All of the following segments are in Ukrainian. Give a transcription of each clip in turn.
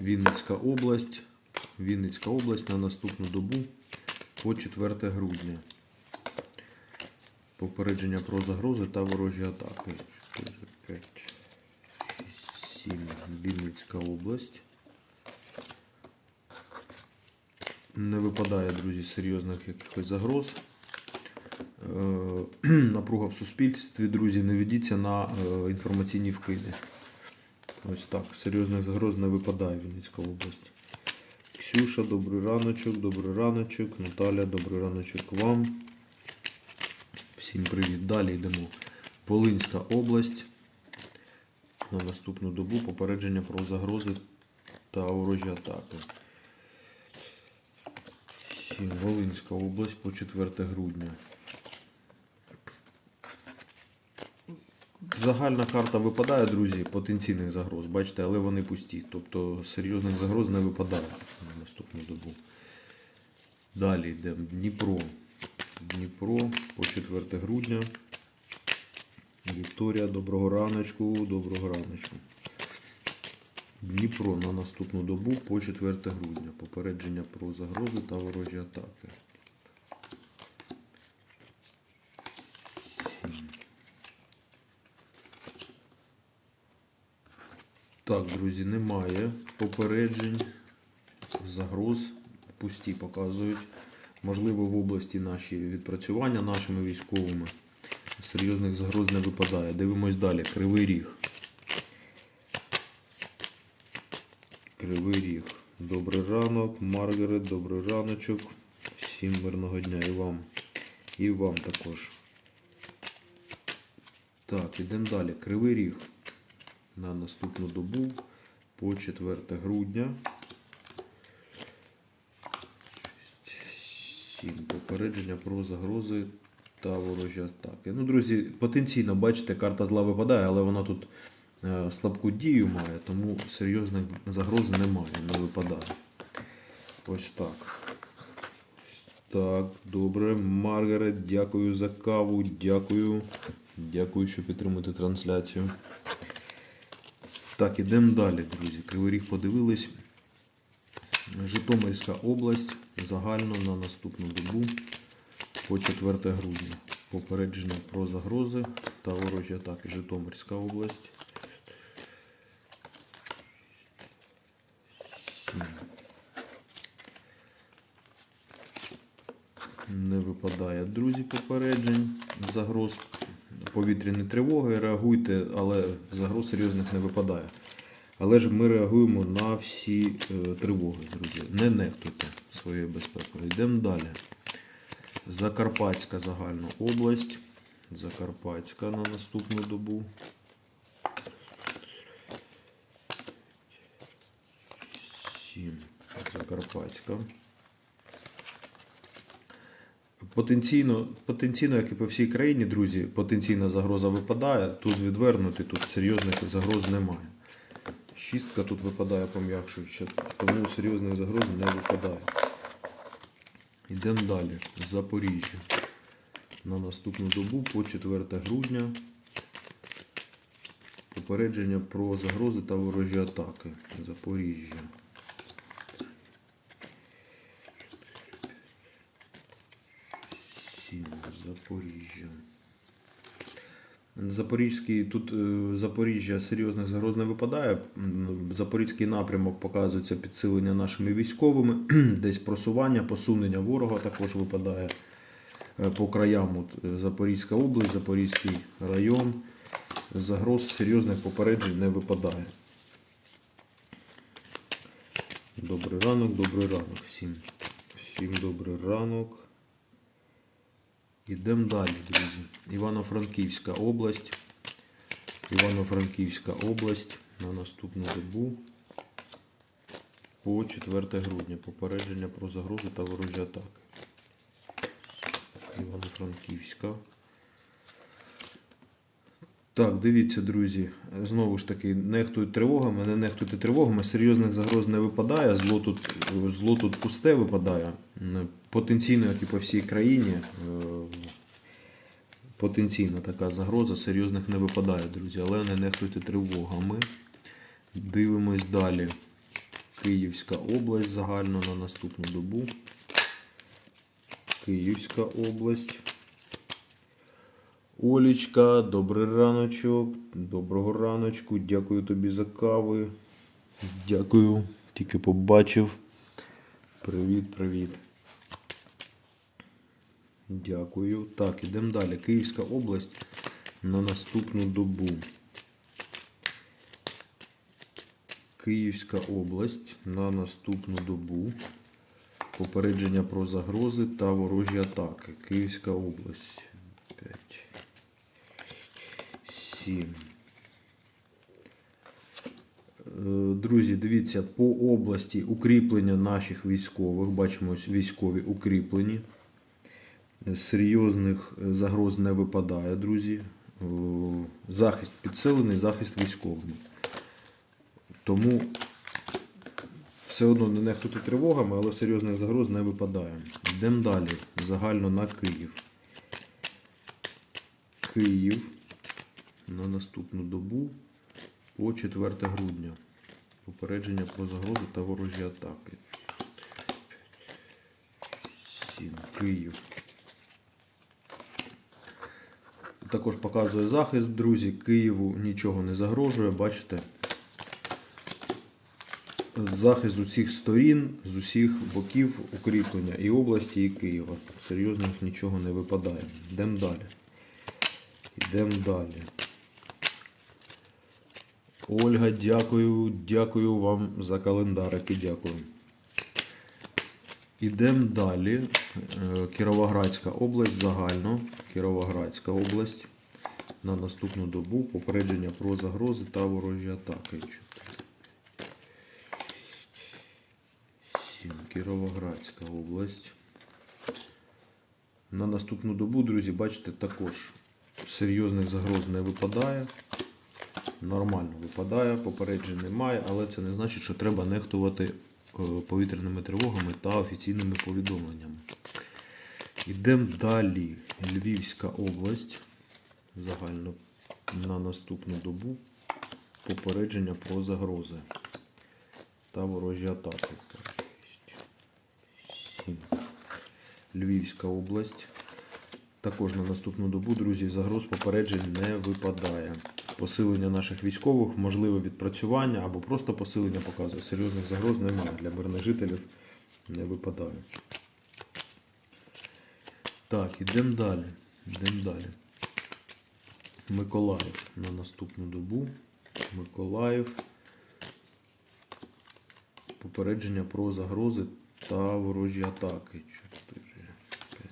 Вінницька область. Вінницька область на наступну добу по 4 грудня. Попередження про загрози та ворожі атаки. 4, 5, 6, 7. Вінницька область. Не випадає, друзі, серйозних якихось загроз. Е, Напруга в суспільстві, друзі, не ведіться на е, інформаційні вкиди. Ось так. Серйозних загроз не випадає Вінницька область. Ксюша, добрий раночок, добрий раночок. Наталя, добрий раночок вам. Всім привіт. Далі йдемо. Волинська область. На наступну добу попередження про загрози та ворожі атаки. Волинська область по 4 грудня. Загальна карта випадає, друзі, потенційних загроз, бачите, але вони пусті. Тобто серйозних загроз не випадає на наступну добу. Далі йдемо Дніпро. Дніпро по 4 грудня. Вікторія, доброго раночку, доброго раночку. Дніпро на наступну добу по 4 грудня. Попередження про загрози та ворожі атаки. Так, друзі, немає попереджень, загроз, пусті показують. Можливо, в області наші відпрацювання нашими військовими. Серйозних загроз не випадає. Дивимось далі. Кривий ріг. Кривий ріг. Добрий ранок, Маргарет, добрий раночок. Всім мирного дня і вам. І вам також. Так, ідемо далі. Кривий ріг на наступну добу по 4 грудня. 7. Попередження про загрози та ворожі атаки. Ну, друзі, потенційно, бачите, карта зла випадає, але вона тут е, слабку дію має, тому серйозних загроз немає, не випадає. Ось так. Так, добре. Маргарет, дякую за каву, дякую. Дякую, що підтримуєте трансляцію. Так, ідемо далі, друзі. Кривий Ріг подивились. Житомирська область загально на наступну добу по 4 грудня. Попередження про загрози та ворожі атаки. Житомирська область. Не випадає, друзі, попереджень, загроз повітряні тривоги. Реагуйте, але загроз серйозних не випадає. Але ж ми реагуємо на всі е, тривоги, друзі. Не нехтуйте своєю безпекою. Йдемо далі. Закарпатська загальна область. Закарпатська на наступну добу. Сім. Закарпатська. Потенційно, потенційно, як і по всій країні, друзі, потенційна загроза випадає. Тут відвернути, тут серйозних загроз немає. Шістка тут випадає пом'якшуючи, тому серйозних загроз не випадає. Йдемо далі. Запоріжжя. На наступну добу по 4 грудня. Попередження про загрози та ворожі атаки. Запоріжжя. Сім. Запоріжжя. Запорізький, тут е, Запоріжжя серйозних загроз не випадає. Запорізький напрямок показується підсилення нашими військовими, десь просування, посунення ворога також випадає е, по краям. От, е, Запорізька область, Запорізький район. Загроз серйозних попереджень не випадає. Добрий ранок, добрий ранок всім. Всім добрий ранок. Ідемо далі, друзі. Івано-Франківська область. Івано-Франківська область на наступну добу по 4 грудня. Попередження про загрозу та ворожі атаки. Івано-Франківська. Так, дивіться, друзі. Знову ж таки, нехтують тривогами, не нехтуйте тривогами. Серйозних загроз не випадає. Зло тут, зло тут пусте випадає. Потенційно, як і по всій країні. е, Потенційна така загроза, серйозних не випадає, друзі, але не нехтуйте тривогами. Дивимось далі. Київська область загально на наступну добу. Київська область. Олічка, добрий раночок. Доброго раночку. Дякую тобі за кави. Дякую. Тільки побачив. Привіт, привіт. Дякую. Так, ідемо далі. Київська область на наступну добу. Київська область на наступну добу. Попередження про загрози та ворожі атаки. Київська область. 5. 7. Е, Друзі, дивіться, по області укріплення наших військових. Бачимо військові укріплені. Серйозних е, загроз не випадає, друзі. Е, Захист підсилений, захист військовими. Тому все одно не нехтуйте тривогами, але серйозних загроз не випадає. Йдемо далі. Загально на Київ. Київ на наступну добу по 4 грудня. Попередження про загрози та ворожі атаки. 7. Київ. Також показує захист, друзі. Києву нічого не загрожує, бачите. Захист з усіх сторін, з усіх боків укріплення і області, і Києва. Серйозних нічого не випадає. Йдемо далі. Йдемо далі. Ольга, дякую, дякую вам за календарики, дякую. Ідемо далі. Е, Кіровоградська область загально. Кіровоградська область. На наступну добу попередження про загрози та ворожі атаки. Кіровоградська область. На наступну добу, друзі, бачите, також серйозних загроз не випадає. Нормально випадає, попереджень немає, але це не значить, що треба нехтувати е, повітряними тривогами та офіційними повідомленнями. Йдемо далі. Львівська область. Загально на наступну добу. Попередження про загрози та ворожі атаки. Львівська область. Також на наступну добу, друзі, загроз попереджень не випадає. Посилення наших військових, можливе відпрацювання або просто посилення показує. Серйозних загроз немає. Для мирних жителів не випадає. Так, ідемо далі. Ідемо далі. Миколаїв на наступну добу. Миколаїв. Попередження про загрози та ворожі атаки. 4, 5,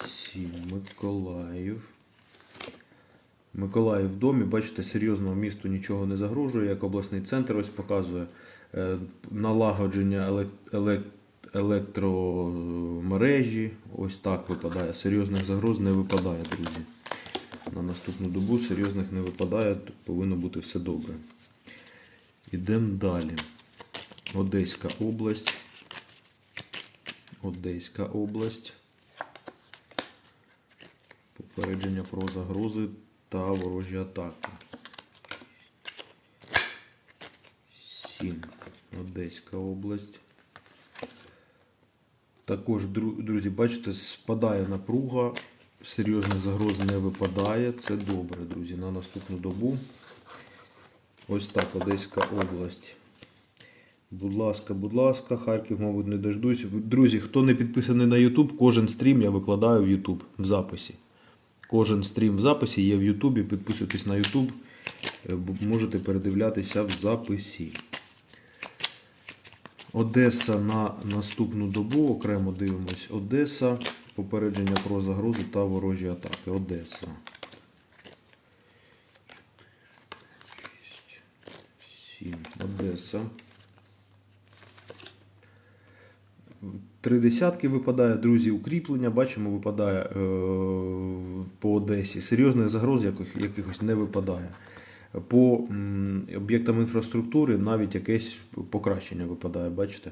6, 7. Миколаїв. Миколаїв в домі, бачите, серйозного місту нічого не загрожує, як обласний центр ось показує е, налагодження елек- елек- електромережі. Ось так випадає. Серйозних загроз не випадає, друзі. На наступну добу серйозних не випадає, повинно бути все добре. Ідемо далі. Одеська область. Одеська область. Попередження про загрози та ворожі атаки. 7. Одеська область. Також, друзі, бачите, спадає напруга, серйозних загроз не випадає. Це добре, друзі. На наступну добу. Ось так, Одеська область. Будь ласка, будь ласка, Харків, мабуть, не дождусь. Друзі, хто не підписаний на YouTube, кожен стрім я викладаю в YouTube в записі. Кожен стрім в записі є в Ютубі. Підписуйтесь на YouTube. е, Можете передивлятися в записі. Одеса на наступну добу. Окремо дивимось. Одеса. Попередження про загрозу та ворожі атаки. Одеса. Одеса. Три десятки випадає, друзі, укріплення. Бачимо, випадає е, по Одесі. Серйозних загроз яких, якихось не випадає. По об'єктам інфраструктури навіть якесь покращення випадає, бачите?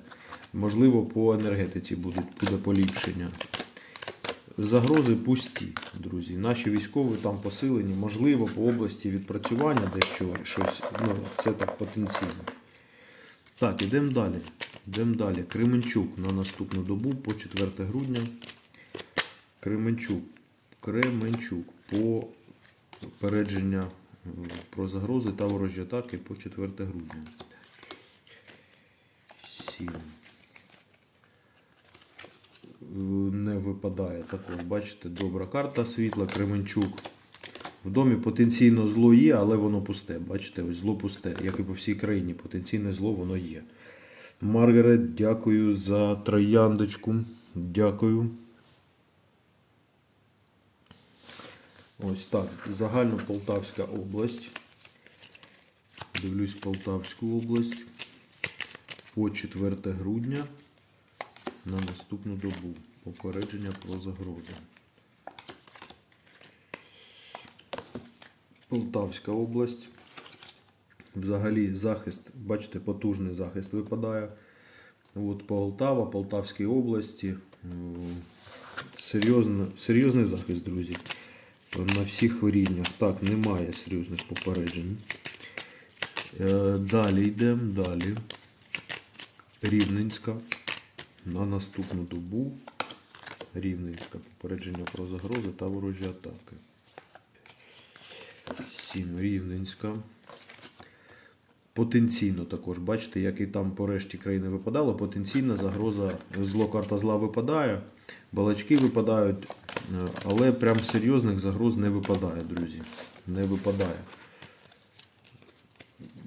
Можливо, по енергетиці будуть, буде поліпшення. Загрози пусті, друзі. Наші військові там посилені, можливо, по області відпрацювання дещо щось. Ну, це так потенційно. Так, ідемо далі. Йдемо далі. Кременчук на наступну добу по 4 грудня. Кременчук. Кременчук по попередження е, про загрози та ворожі атаки по 4 грудня. 7. Не випадає також. Бачите, добра карта світла, Кременчук. В домі потенційно зло є, але воно пусте. Бачите, ось зло пусте. Як і по всій країні, потенційне зло воно є. Маргарет, дякую за трояндочку. Дякую. Ось так. Загально Полтавська область. Дивлюсь Полтавську область. По 4 грудня на наступну добу. Попередження про загрози. Полтавська область. Взагалі захист, бачите, потужний захист випадає. От Полтава, Полтавській області. Серйозно, серйозний захист, друзі. На всіх рівнях. Так, немає серйозних попереджень. Е, Далі йдемо, далі. Рівненська. На наступну добу. Рівненська. Попередження про загрози та ворожі атаки. 7. Рівненська. Потенційно також, бачите, як і там по решті країни випадало, потенційна загроза, зло карта зла випадає, балачки випадають, е, але прям серйозних загроз не випадає, друзі. Не випадає.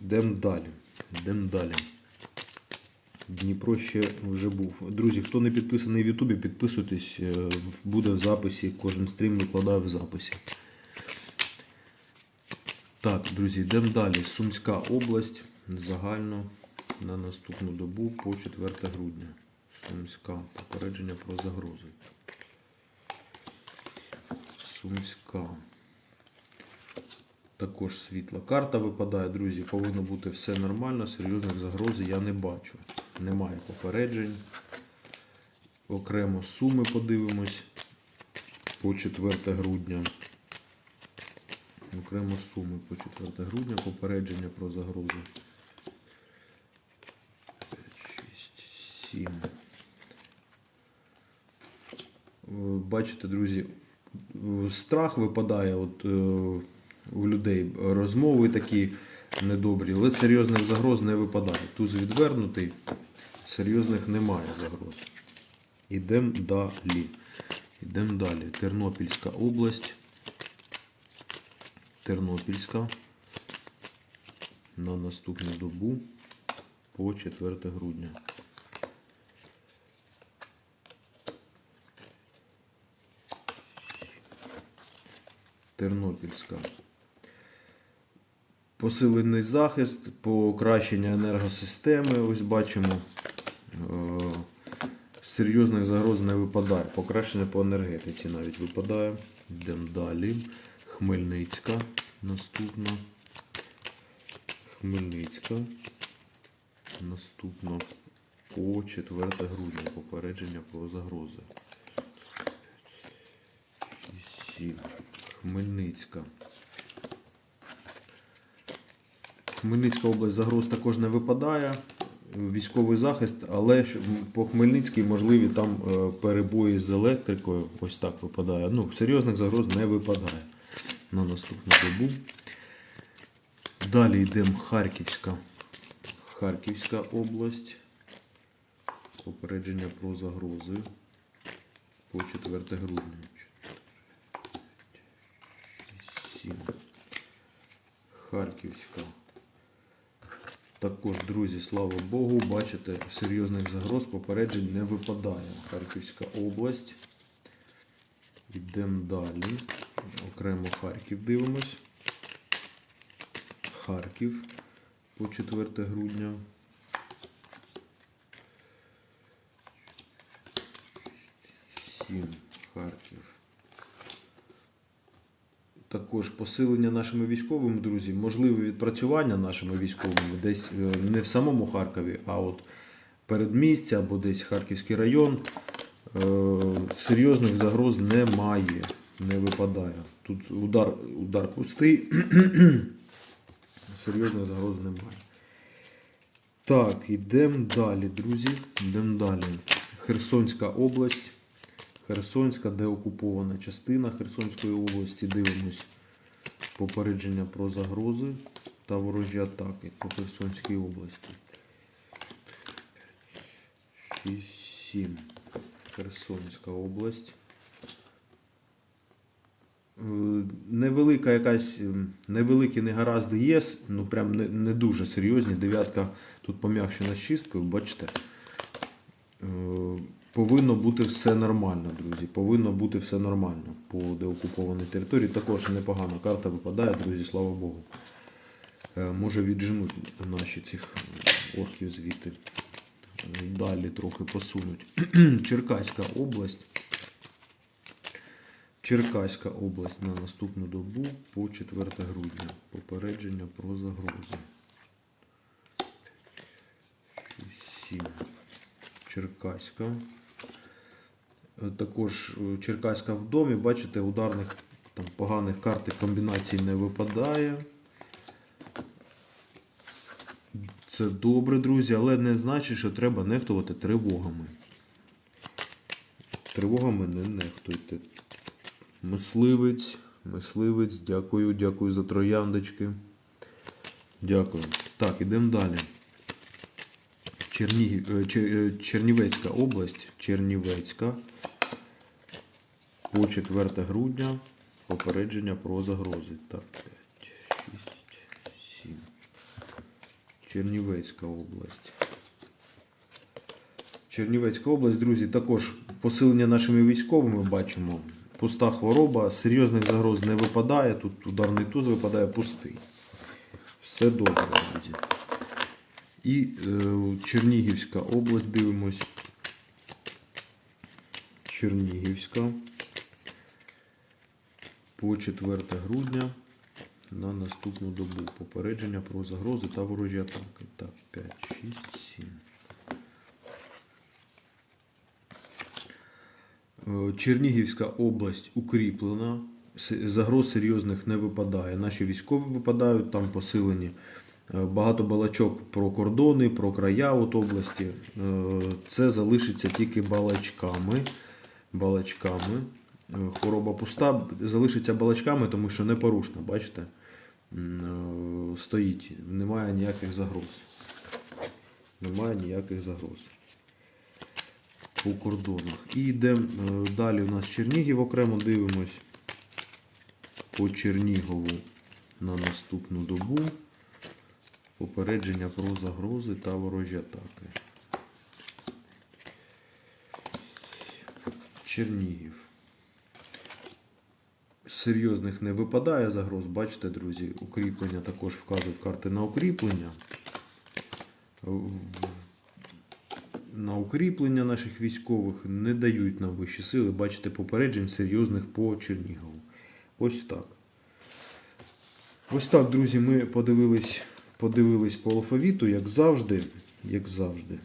Йдемо далі. Йдемо далі. Дніпро ще вже був. Друзі, хто не підписаний в Ютубі, підписуйтесь, е, буде в записі, кожен стрім викладаю в записі. Так, друзі, йдемо далі. Сумська область загально на наступну добу по 4 грудня. Сумська. Попередження про загрози. Сумська. Також світла карта випадає, друзі. Повинно бути все нормально. Серйозних загроз я не бачу. Немає попереджень. Окремо суми подивимось по 4 грудня. Окремо суми по 4 грудня, попередження про загрози. 5, 6, 7. Е, Бачите, друзі, страх випадає от, е, у людей. Розмови такі недобрі, але серйозних загроз не випадає. Туз відвернутий, серйозних немає загроз. Ідемо далі. Ідемо далі. Тернопільська область. Тернопільська на наступну добу по 4 грудня. Тернопільська. Посилений захист, покращення енергосистеми. Ось бачимо. Е, Серйозних загроз не випадає. Покращення по енергетиці навіть випадає. Йдемо далі. Хмельницька наступна. Хмельницька. Наступно по 4 грудня. Попередження про загрози. 7. Хмельницька. Хмельницька область загроз також не випадає. Військовий захист, але по Хмельницькій можливі там е, перебої з електрикою. Ось так випадає. Ну, серйозних загроз не випадає на наступну добу. Далі йдемо Харківська. Харківська область. Попередження про загрози по 4 грудня. 7. Харківська. Також, друзі, слава Богу, бачите, серйозних загроз попереджень не випадає. Харківська область. Йдемо далі. Окремо Харків дивимось. Харків по 4 грудня. Сім. Харків. Також посилення нашими військовими, друзі, можливе відпрацювання нашими військовими десь е, не в самому Харкові, а от передмістя або десь Харківський район. Е, Серйозних загроз немає, не випадає. Тут удар, удар пустий, серйозних загроз немає. Так, йдемо далі, друзі. Йдемо далі. Херсонська область. Херсонська, де окупована частина Херсонської області. Дивимось попередження про загрози та ворожі атаки по Херсонській області. 6, 7. Херсонська область. Е, Невелика якась, ем, невеликі негаразди є, ну прям не, не дуже серйозні. Дев'ятка тут пом'якшена з чисткою, бачите. Е, Повинно бути все нормально, друзі. Повинно бути все нормально по деокупованій території. Також непогана карта випадає, друзі, слава Богу. Е, Може відженуть наші цих орків звідти. Далі трохи посунуть. Черкаська область. Черкаська область на наступну добу по 4 грудня. Попередження про загрози. 7. Черкаська. Е, Також е, Черкаська в домі. Бачите, ударних там, поганих карт комбінацій не випадає. Це добре, друзі, але не значить, що треба нехтувати тривогами. Тривогами не нехтуйте. Мисливець, мисливець, дякую, дякую за трояндочки. Дякую. Так, ідемо далі. Чернігів, е, Чер- е, Чернівецька область. Чернівецька. По 4 грудня. Попередження про загрози. Так, 5, 6, 7. Чернівецька область. Чернівецька область, друзі, також посилення нашими військовими бачимо. Пуста хвороба, серйозних загроз не випадає. Тут ударний туз випадає пустий. Все добре, друзі. І е, Чернігівська область дивимось. Чернігівська. По 4 грудня на наступну добу. Попередження про загрози та ворожі атаки. Так, 5, 6, 7. Чернігівська область укріплена. Загроз серйозних не випадає. Наші військові випадають, там посилені. Е, Багато балачок про кордони, про края от області. Е, Це залишиться тільки балачками. балачками. Е, Хвороба пуста залишиться балачками, тому що непорушна, бачите? Е, Стоїть. Немає ніяких загроз. Немає ніяких загроз по кордонах. І йдемо е, далі. У нас Чернігів окремо дивимось. По Чернігову на наступну добу. Попередження про загрози та ворожі атаки. Чернігів. Серйозних не випадає загроз. Бачите, друзі, укріплення також вказують карти на укріплення. На укріплення наших військових не дають нам вищі сили. Бачите, попереджень серйозних по Чернігову. Ось так. Ось так, друзі, ми подивились, подивились по алфавіту, як завжди. Як завжди.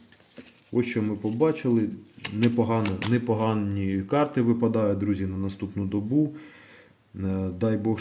Ось що ми побачили. Непогано, непогані карти випадають, друзі, на наступну добу. Е, Дай Бог,